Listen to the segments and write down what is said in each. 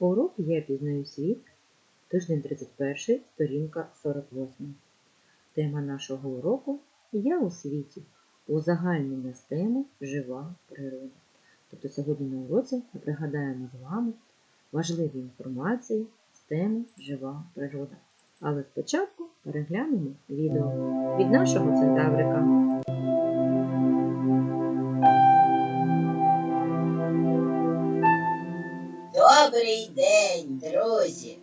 Урок Я пізнаю світ, тиждень 31, сторінка 48. Тема нашого уроку Я у світі. Узагальнення з теми Жива природа. Тобто сьогодні на уроці ми пригадаємо з вами важливі інформації з теми Жива природа. Але спочатку переглянемо відео від нашого центаврика. Добрий день, друзі!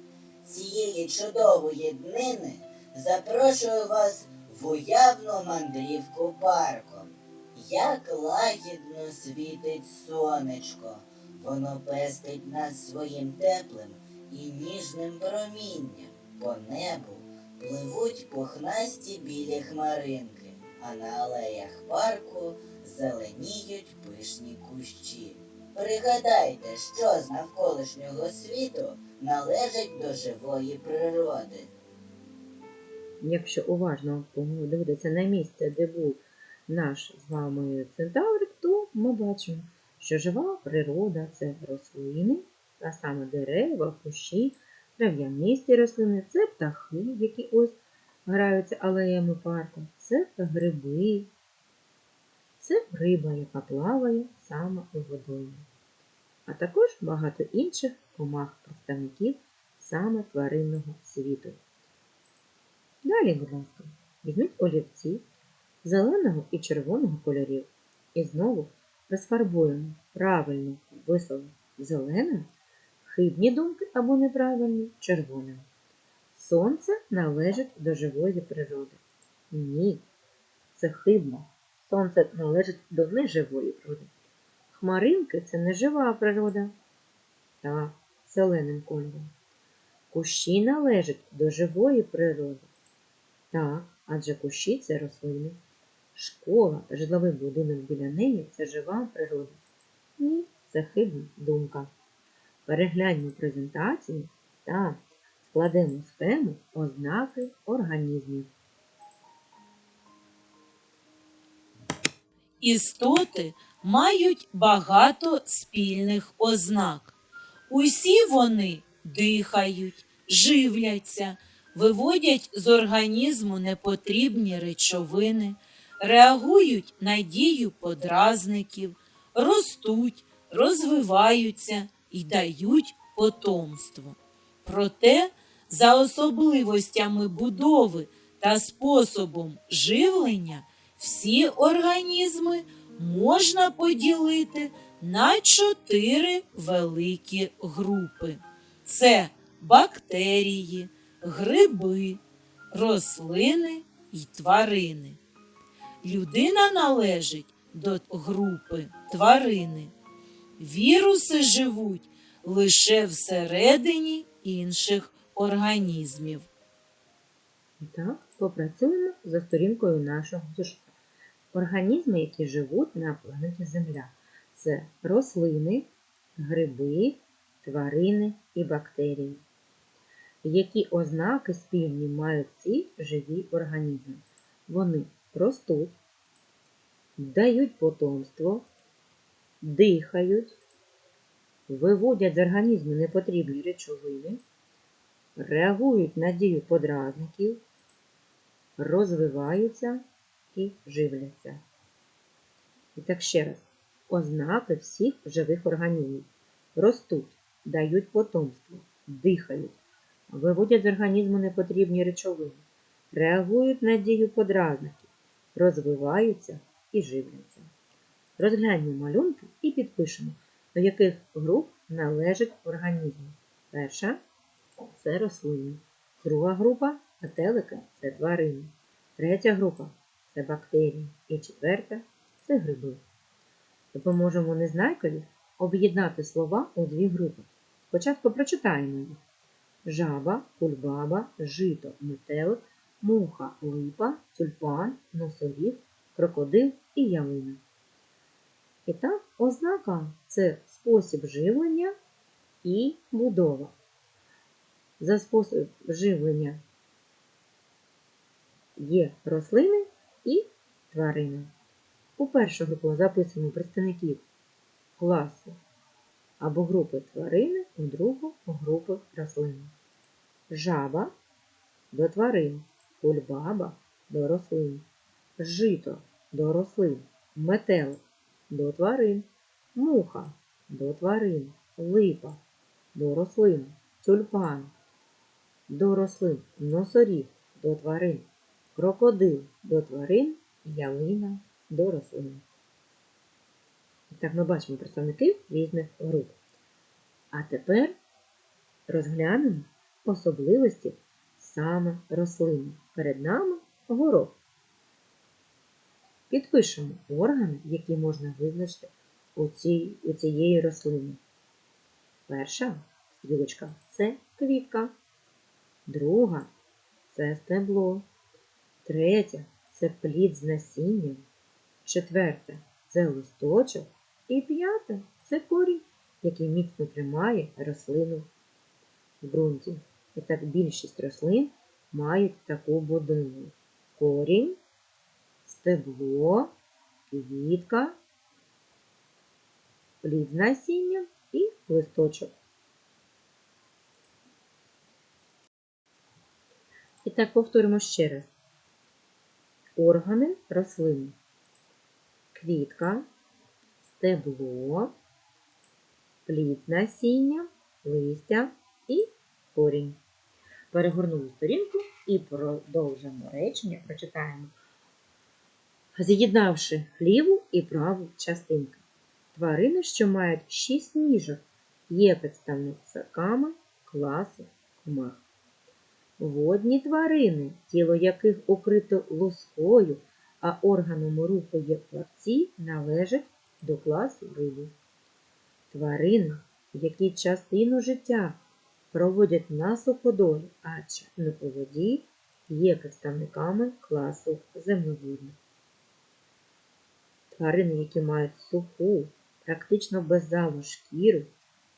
Цієї чудової днини запрошую вас в уявну мандрівку парком. Як лагідно світить сонечко, воно пестить нас своїм теплим і ніжним промінням. По небу пливуть пухнасті білі хмаринки, а на алеях парку зеленіють пишні кущі. Пригадайте, що з навколишнього світу належить до живої природи. Якщо уважно подивитися на місце, де був наш з вами центаврик, то ми бачимо, що жива природа це рослини, а саме дерева, кущі, трав'янисті рослини, це птахи, які ось граються алеями парку, це гриби, це риба, яка плаває саме у водою. А також багато інших комах представників саме тваринного світу. Далі, будь ласка, візьміть олівці зеленого і червоного кольорів і знову розфарбуємо правильно висловлено зеленим, хибні думки або неправильні червоним. Сонце належить до живої природи. Ні, це хибно. Сонце належить до неживої природи. Хмаринки це нежива природа. Так, зеленим кольором. Кущі належать до живої природи. Так, адже кущі це рослини. Школа та житловий будинок біля неї це жива природа. Ні, це хибна думка. Перегляньмо презентацію та складемо схему ознаки організмів. Істоти мають багато спільних ознак. Усі вони дихають, живляться, виводять з організму непотрібні речовини, реагують на дію подразників, ростуть, розвиваються і дають потомство. Проте, за особливостями будови та способом живлення, всі організми можна поділити на чотири великі групи: це бактерії, гриби, рослини і тварини. Людина належить до групи тварини. Віруси живуть лише всередині інших організмів. Так, попрацюємо за сторінкою нашого зошита. Організми, які живуть на планеті Земля, це рослини, гриби, тварини і бактерії. Які ознаки спільні мають ці живі організми? Вони ростуть, дають потомство, дихають, виводять з організму непотрібні речовини, реагують на дію подразників, розвиваються і живляться. І так ще раз, ознаки всіх живих організмів ростуть, дають потомство, дихають, виводять з організму непотрібні речовини, реагують на дію подразників, розвиваються і живляться. Розгляньмо малюнки і підпишемо, до яких груп належить організм. Перша це рослини. Друга група метелики це тварини. Третя група це бактерії. І четверта це гриби. Допоможемо незнайкові об'єднати слова у дві групи. Спочатку прочитаємо їх. Жаба, кульбаба, жито, метелик, муха, липа, тюльпан, носоріг, крокодил і ялина. І так, ознака це спосіб живлення і будова. За спосіб живлення є рослини і тварини. У першу групу записуємо представників класу або групи тварини, у другу групи рослини. Жаба до тварин, кульбаба до рослин, жито до рослин, метелик до тварин, муха до тварин, липа до рослин, тюльпан до рослин, носоріг до тварин, крокодил до тварин, ялина до рослин. Так, ми бачимо представників різних груп. А тепер розглянемо особливості саме рослини. Перед нами горох. Підпишемо органи, які можна визначити у, цій, у цієї рослини. Перша стрілочка це квітка. Друга це стебло. Третя це плід з насінням. Четверте це листочок. І п'яте це корінь, який міцно тримає рослину в ґрунті. І так більшість рослин мають таку будову. Корінь, стебло, квітка, плід з насінням і листочок. І так повторимо ще раз. Органи рослини. Квітка, стебло, плід насіння, листя і корінь. Перегорнули сторінку і продовжимо речення, прочитаємо, з'єднавши ліву і праву частинки. Тварини, що мають шість ніжок, є представниками класу комах. Водні тварини, тіло яких укрито лускою, а органом руху є плавці, належать до класу риби. Тварини, які частину життя проводять на суходолі, а частину у воді, є представниками класу земноводних. Тварини, які мають суху, практично беззалу шкіру,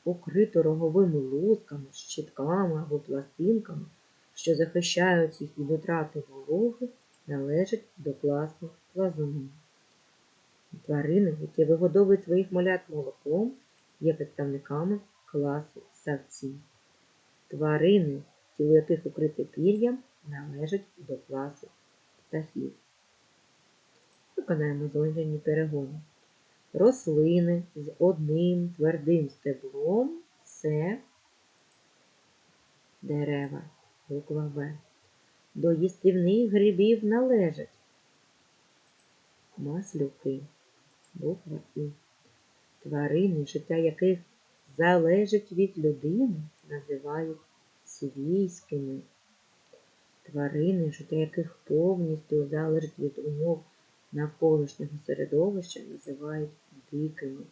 укриту роговими лусками, щитками або пластинками, що захищають їх від утрати вологи, належать до класу плазунів. Тварини, які вигодовують своїх малят молоком, є представниками класу савців. Тварини, тіло яких укрите пір'ям, належать до класу птахів. Виконаємо злинжені перегони. Рослини з одним твердим стеблом це дерева, буква В. До їстівних грибів належать маслюки, буква І. Тварини, життя яких залежить від людини, називають свійськими. Тварини, життя яких повністю залежить від умов навколишнього середовища, називають дикими.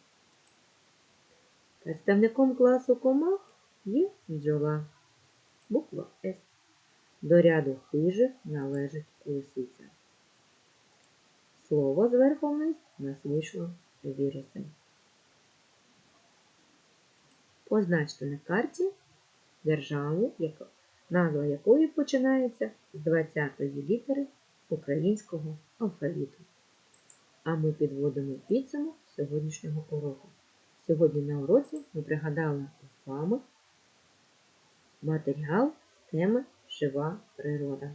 Представником класу комах є бджола, буква С. До ряду хижих належить лисиця. Слово зверху вниз нас вийшло вірусом. Позначте на карті державу, назва якої починається з 20-ї літери українського алфавіту. А ми підводимо підсумок сьогоднішнього уроку. Сьогодні на уроці ми пригадали з вами матеріал теми Жива природа.